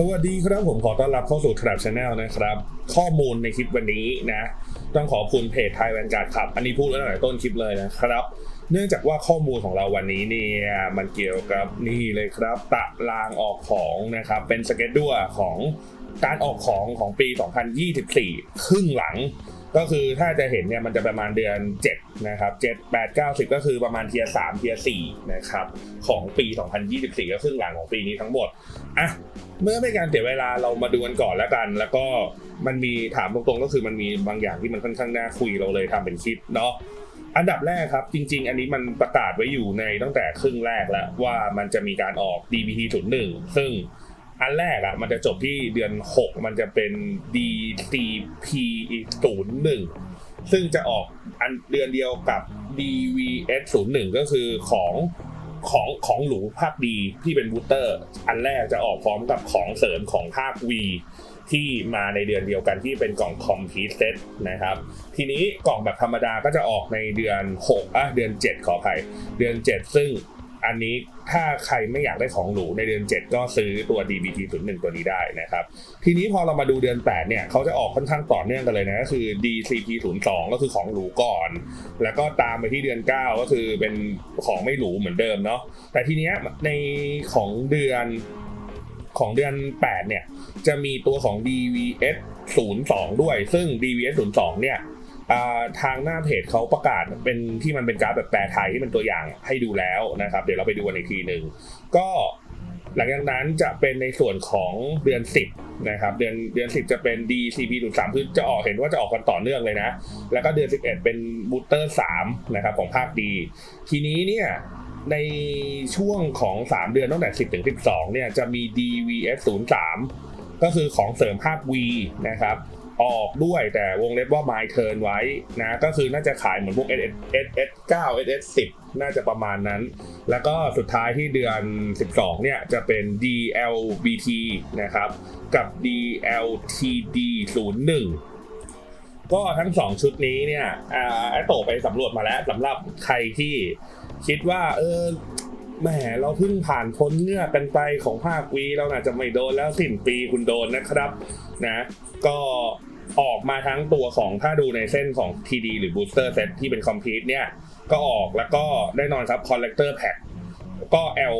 สวัสดีครับผมขอต้อนรับเข้าสู่ Trap Channel นะครับ ข้อมูลในคลิปวันนี้นะต้องขอบคุณเพจไทยแวนการ์ดครับ อันนี้พูดตั้งแต่ต้นคลิปเลยนะครับ เนื่องจากว่าข้อมูลของเราวันนี้เนี่ยมันเกี่ยวกับนี่เลยครับตารางออกของนะครับเป็นสเก็ตดัวของการออกของของปี 2024 ครึ่งหลัง ก็คือถ้าจะเห็นเนี่ยมันจะประมาณเดือน7นะครับ7 8 9 10 ก็คือประมาณเทียร์3เทียร์4นะครับของปี 2024 ก็ครึ่งหลังของปีนี้ทั้งหมดอะเมื่อไม่การเสียเวลาเรามาดูกันก่อนแล้วกัน แล้วก็มันมีถามตรงๆก็คือมันมีบางอย่างที่มันค่อนข้างน่าคุยเราเลยทำเป็นคลิปเนาะอันดับแรกครับจริง ๆ อันนี้มันประกาศไว้อยู่ในตั้งแต่ครึ่งแรกแล้วว่ามันจะมีการออก DBT 01ซึ่ง อันแรกอะมันจะจบที่เดือน 6 มันจะเป็น DCP 01ซึ่งจะออกอันเดือนเดียวกับ DVS 01ก็คือของของของหรูภาคดีที่เป็นบูสเตอร์ อันแรกจะออกพร้อมกับของเสริมของภาค V ที่มาในเดือนเดียวกันที่เป็นกล่อง Complete Set นะครับ ทีนี้กล่องแบบธรรมดาก็จะออกในเดือน6อะเดือน 7 ขออภัย เดือน 7 ซึ่ง อันนี้ถ้าใครไม่อยากได้ของหรูในเดือน 7 ก็ซื้อตัว DBT 01ตัวนี้ได้นะครับ ทีนี้พอเรามาดูเดือน 8 เนี่ยเขาจะออกค่อนข้างต่อเนื่องกันเลยนะก็คือ DCP 02ก็คือของหรูก่อน แล้วก็ตามไปที่เดือน 9 ก็คือเป็นของไม่หรูเหมือนเดิมเนาะแต่ทีเนี้ยในของเดือนของเดือน 8 เนี่ย จะมีตัวของ DVS 02 ด้วย ซึ่ง DVS 02 เนี่ย ทางหน้าเพจเขาประกาศเป็นที่มันเป็นการ์ดแบบแปลไทยที่เป็นตัวอย่างให้ดูแล้วนะครับ เดี๋ยวเราไปดูกันอีกทีหนึ่งก็หลังจากนั้นจะเป็นในส่วนของเดือน 10นะครับเดือนเดือน 10 จะเป็น DCP 03คือจะออกเห็นว่าจะออกกันต่อเนื่องเลยนะ แล้วก็เดือน 11 เป็นบูเตอร์3นะครับของภาคดี ทีนี้เนี่ยในช่วงของ 3 เดือนตั้งแต่ 10 ถึง 12 เนี่ยจะมี DVS 03ก็คือของเสริมภาค V นะครับ ออกด้วยแต่วงเล็บว่า My Turn ไว้นะก็คือน่าจะขายเหมือนพวก SS SS 9 SS 10น่าจะประมาณนั้น แล้วก็สุดท้ายที่เดือน 12 เนี่ย จะเป็น DLBT นะครับ กับ DLTD 01ก็ทั้ง 2 ชุดนี้เนี่ยแอ่าไอโตไปสำรวจมาแล้วสำหรับใครที่คิดว่าเออ แหมเราเพิ่งผ่านพ้นเงือกันไปของภาควีเราอาจจะไม่โดนแล้วสิ้นปีคุณโดนนะครับนะก็ออกมาทั้งตัวของถ้าดูในเส้นของ TD หรือ Booster Set ที่เป็นคอม plete เนี่ย ก็ออกแล้วก็ได้นอนครับ Collector Pack ก็ L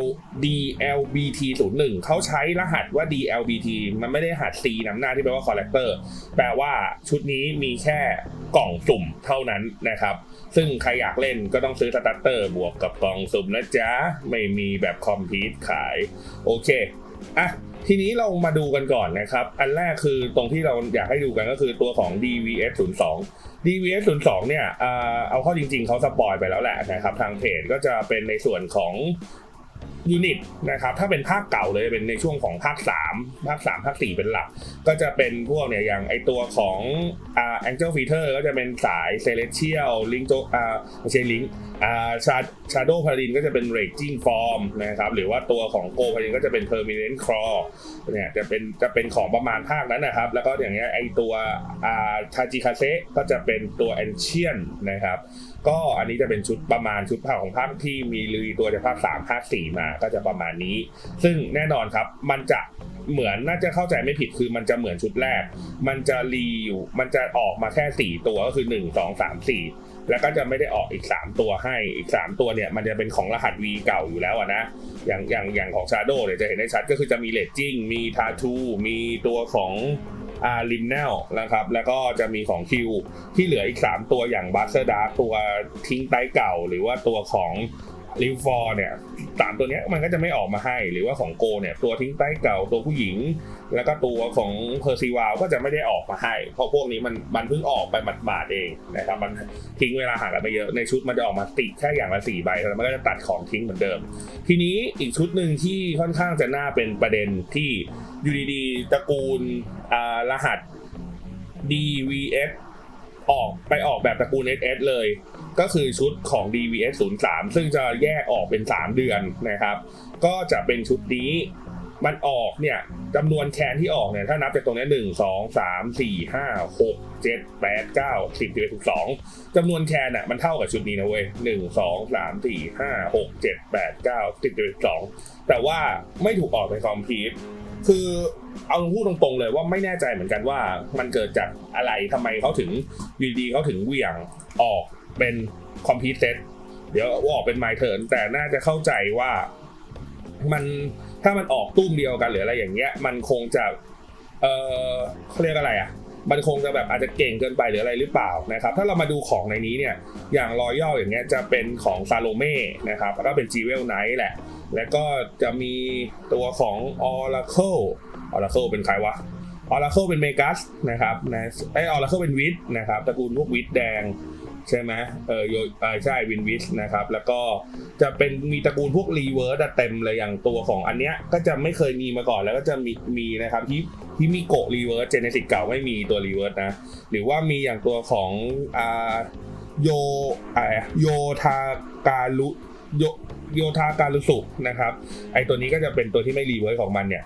L DLBT 01เขาใช้รหัสว่า DLBT มันไม่ได้รหัส C นำหน้าที่แปลว่า Collector แปลว่าชุดนี้มีแค่กล่องสุ่มเท่านั้นนะครับ ซึ่งใครอยากเล่นก็ต้องซื้อสตาร์เตอร์บวกกับกล่องสุ่มนะจ๊ะ ไม่มีแบบคอมพิวขาย โอเค อะทีนี้เรามาดูกันก่อนนะครับ อันแรกคือตรงที่เราอยากให้ดูกันก็คือตัวของ DVS 02 DVS 02เนี่ยเอาเข้าจริงๆ เขาสปอยไปแล้วแหละนะครับ ทางเพจก็จะเป็นในส่วนของ ยูนิตนะครับถ้าเป็นภาคเก่าเลยเป็นในช่วงของภาค 3 ภาค 3 ภาค 4 เป็นหลัก ก็จะเป็นพวกเนี่ยอย่างไอตัวของอ่า Angel Feeder ก็จะเป็นสาย Celestial Link โจอ่าไม่ใช่ Link อ่า Shadow Paladin ก็จะเป็น Raging Form นะครับหรือว่าตัวของ Go Paladin ก็จะเป็น Permanent Claw เนี่ยจะเป็นจะเป็นของประมาณภาคนั้นนะครับ แล้วก็อย่างเงี้ยไอตัวอ่าทาจิคาเซก็จะเป็นตัว Ancient นนะครับก็อันนี้จะเป็นชุดประมาณชุดภาคของภาคที่มีลุยตัวจากภาค3ภาค4มาก็จะประมาณนี้ ซึ่งแน่นอนครับมันจะเหมือนน่าจะเข้าใจไม่ผิดคือมันจะเหมือนชุดแรก มันจะรีอยู่มันจะออกมาแค่ 4 ตัวก็คือ 1 2 3 4 แล้วก็จะไม่ได้ออกอีก 3 ตัวให้อีก 3 ตัวเนี่ยมันจะเป็นของรหัส V เก่าอยู่แล้วนะอย่างอย่างอย่างของ Shadow เนี่ยจะเห็นได้ชัดก็คือจะมีเลดจิ้งมีทาทูมีตัวของอาลินเนลนะครับ แล้วก็จะมีของคิว ที่เหลืออีก 3 ตัวอย่างบัสเซอร์ดาตัวทิ้งไตเก่า หรือว่าตัวของ ลิฟฟอร์เนี่ยสามตัวนี้มันก็จะไม่ออกมาให้หรือว่าของโกเนี่ยตัวทิ้งไตเก่าตัวผู้หญิง แล้วก็ตัวของเพอร์ซีวาลก็จะไม่ได้ออกมาให้ เพราะพวกนี้มันมันเพิ่งออกไปหมาดๆเองนะครับมันทิ้งเวลาห่างกันไปเยอะในชุดมันจะออกมาติดแค่อย่างละสี่ใบแล้วมันก็จะตัดของทิ้งเหมือนเดิม ทีนี้อีกชุดหนึ่งที่ค่อนข้างจะน่าเป็นประเด็นที่อยู่ดีๆตระกูลอ่ารหัส DVS ออกไปออกแบบตระกูล SS เลย ก็คือชุดของ DVS 03ซึ่งจะแยกออกเป็น 3 เดือนนะครับ ก็จะเป็นชุดนี้มันออกเนี่ยจำนวนแคนที่ออกเนี่ยถ้านับจากตรงนี้หนึ่งสองสามสี่ห้าหกเจ็ดแปดเก้าสิบสิบเอ็ดสิบสองจำนวนแคนอะมันเท่ากับชุดนี้นะเว้ยหนึ่งสองสามสี่ห้าหกเจ็ดแปดเก้าสิบสิบเอ็ดสิบสองแต่ว่าไม่ถูกออกเป็นคอมพีทคือเอาพูดตรงๆเลยว่าไม่แน่ใจเหมือนกันว่ามันเกิดจากอะไรทำไมเขาถึงดีๆเขาถึงเหวี่ยงออก เป็นคอมพิวเซตเดี๋ยวออกเป็นไมเทิร์นแต่น่าจะเข้าใจว่ามันถ้ามันออกตุ้มเดียวกันหรืออะไรอย่างเงี้ย มันคงจะเออเขาเรียกอะไรอะมันคงจะแบบอาจจะเก่งเกินไปหรืออะไรหรือเปล่านะครับ ถ้าเรามาดูของในนี้เนี่ย อย่างรอยัลอย่างเงี้ยจะเป็นของซาโลเม่นะครับ แล้วก็เป็นจีเวลไนท์แหละ แล้วก็จะมีตัวของ Oracle Oracle เป็นใครวะ Oracle เป็นเมกัสนะครับนะไอ Oracle เป็นวิทนะครับ ตระกูลพวกวิทแดง ใช่ไหมเออโยใช่วินวิสนะครับ แล้วก็จะเป็นมีตระกูลพวกรีเวิร์สเต็มเลยอย่างตัวของอันเนี้ยก็จะไม่เคยมีมาก่อนแล้วก็จะมีมีนะครับที่ที่มีโกะรีเวิร์สเจเนติกเก่าไม่มีตัวรีเวิร์สนะหรือว่ามีอย่างตัวของอ่าโยอะไรอะโยทาการุโย โยทาการุสุนะครับไอตัวนี้ก็จะเป็นตัวที่ไม่รีเวิร์สของมันเนี่ย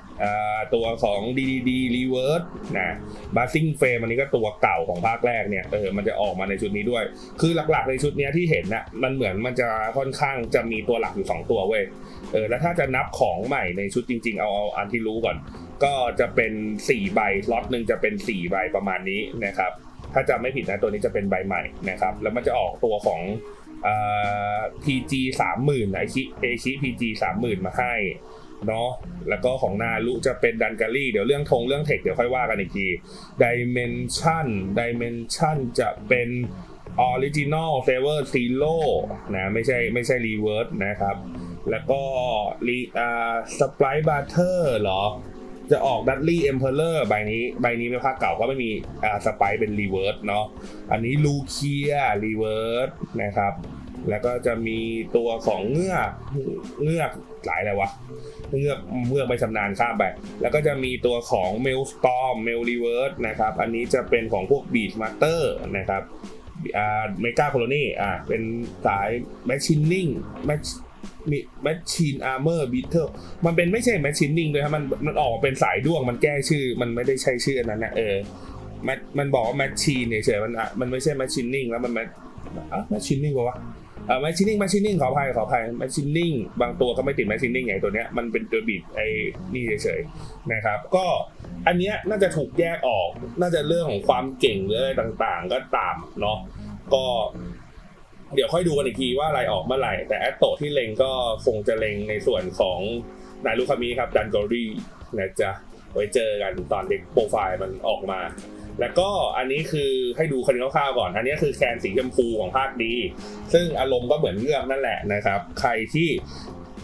ตัวของ DDD รีเวิร์สนะบาซิงเฟรมอันนี้ก็ตัวเก่าของภาคแรกเนี่ยเออมันจะออกมาในชุดนี้ด้วย คือหลักๆในชุดนี้ที่เห็นน่ะมันเหมือนมันจะค่อนข้างจะมีตัวหลักอยู่ 2 ตัวเว้ยเออแล้วถ้าจะนับของใหม่ในชุดจริง ๆ เอาเอาอันที่รู้ก่อน ก็จะเป็น4ใบล็อตหนึ่งจะเป็น4ใบประมาณนี้นะครับถ้าจำไม่ผิดนะตัวนี้จะเป็นใบใหม่นะครับแล้วมันจะออกตัวของ เอ่อ PG 30,000ไอชิเอชิ PG 30,000มาให้เนาะแล้วก็ของนารุจะเป็นดันการีเดี๋ยวเรื่องธงเรื่องเทคเดี๋ยวค่อยว่ากันอีกที Dimension Dimension จะเป็น Original Saver Zero นะไม่ใช่ไม่ใช่ Reverse นะครับ แล้วก็รีอ่าสปายบัตเตอร์เหรอ จะออกดัตลี่เอ็มเพลเลอร์ใบนี้ใบนี้เป็นภาคเก่าก็ไม่มีอ่าสไปเป็นรีเวิร์สเนาะอันนี้ลูเคียรีเวิร์สนะครับแล้วก็จะมีตัวของเงือกเงือกหลายอะไรวะเงือกเงือกไปชำนาญข้ามไป แล้วก็จะมีตัวของเมลสตอมเมลรีเวิร์สนะครับอันนี้จะเป็นของพวกบีทมาสเตอร์นะครับอ่าเมกาโคลนี่อ่าเป็นสายแมชชินนิ่งแมช มีแมชชีนอาร์เมอร์บีเทอร์มันเป็นไม่ใช่แมชชินนิ่งเลยครับมันมันออกเป็นสายด้วงมันแก้ชื่อ มันไม่ได้ใช่ชื่ออันนั้นนะเออมันมันบอกว่าแมชชีนเฉยมันอะมันไม่ใช่แมชชินนิ่งแล้วมันแมชแมชชินนิ่งปะวะเออแมชชีนนิ่งแมชชีนนิ่งขออภัยขออภัยแมชชีนนิ่งบางตัวก็ไม่ติดแมชชีนนิ่งไงตัวเนี้ยมันเป็นตัวบีดไอ้นี่เฉยๆนะครับ ก็อันเนี้ยน่าจะถูกแยกออกน่าจะเรื่องของความเก่งหรืออะไรต่างๆ ก็ตามเนาะก็ เดี๋ยวค่อยดูกันอีกทีว่าอะไรออกเมื่อไหร่ แต่แอตโตที่เล็งก็คงจะเล็งในส่วนของนารุคามิครับดันกอรี่นะจ๊ะไว้เจอกันตอนเด็กโปรไฟล์มันออกมา แล้วก็อันนี้คือให้ดูคันคร่าวๆก่อน อันนี้คือแคนสีชมพูของภาคดี ซึ่งอารมณ์ก็เหมือนเงือกนั่นแหละนะครับ ใครที่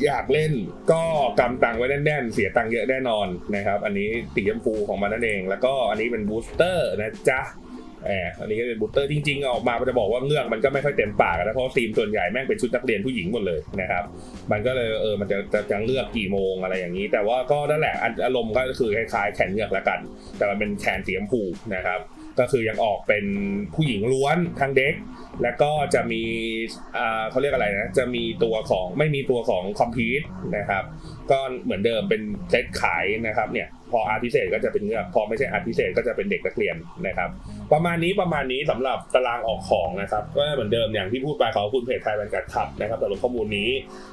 อยากเล่นก็กำตังไว้แน่นๆ เสียตังค์เยอะแน่นอนนะครับ อันนี้สีชมพูของมันนั่นเอง แล้วก็อันนี้เป็นบูสเตอร์นะจ๊ะ อบอันนี้ก็เป็นบูสเตอร์จริง ๆ ออกมาจะบอกว่าเงือกมันก็ไม่ค่อยเต็มปากนะเพราะธีมส่วนใหญ่แม่งเป็นชุดนักเรียนผู้หญิงหมดเลยนะครับ มันก็เลยเออมันจะจะจะเลือกกี่โมงอะไรอย่างนี้ แต่ว่าก็นั่นแหละอารมณ์ก็คือคล้ายๆแขนเงือกละกัน แต่มันเป็นแขนสีชมพูนะครับก็คือยังออกเป็นผู้หญิงล้วนทั้งเด็ก แล้วก็จะมีอ่าเขาเรียกอะไรนะ จะมีตัวของไม่มีตัวของคอมพิวต์นะครับ ก็เหมือนเดิมเป็นเซตขายนะครับเนี่ยพออาร์ตพิเศษก็จะเป็นเงือกพอไม่ใช่อาร์ตพิเศษก็จะเป็นเด็กนักเรียนนะครับ ประมาณนี้ประมาณนี้สำหรับตารางออกของนะครับ ก็เหมือนเดิมอย่างที่พูดไปขอบคุณเพจไทยแบนกัดขับนะครับสำหรับข้อมูลนี้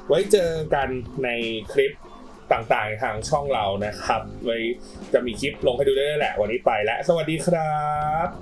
ไว้เจอกันในคลิปต่างๆทางช่องเรานะครับ ไว้จะมีคลิปลงให้ดูได้แหละ วันนี้ไปแล้ว สวัสดีครับ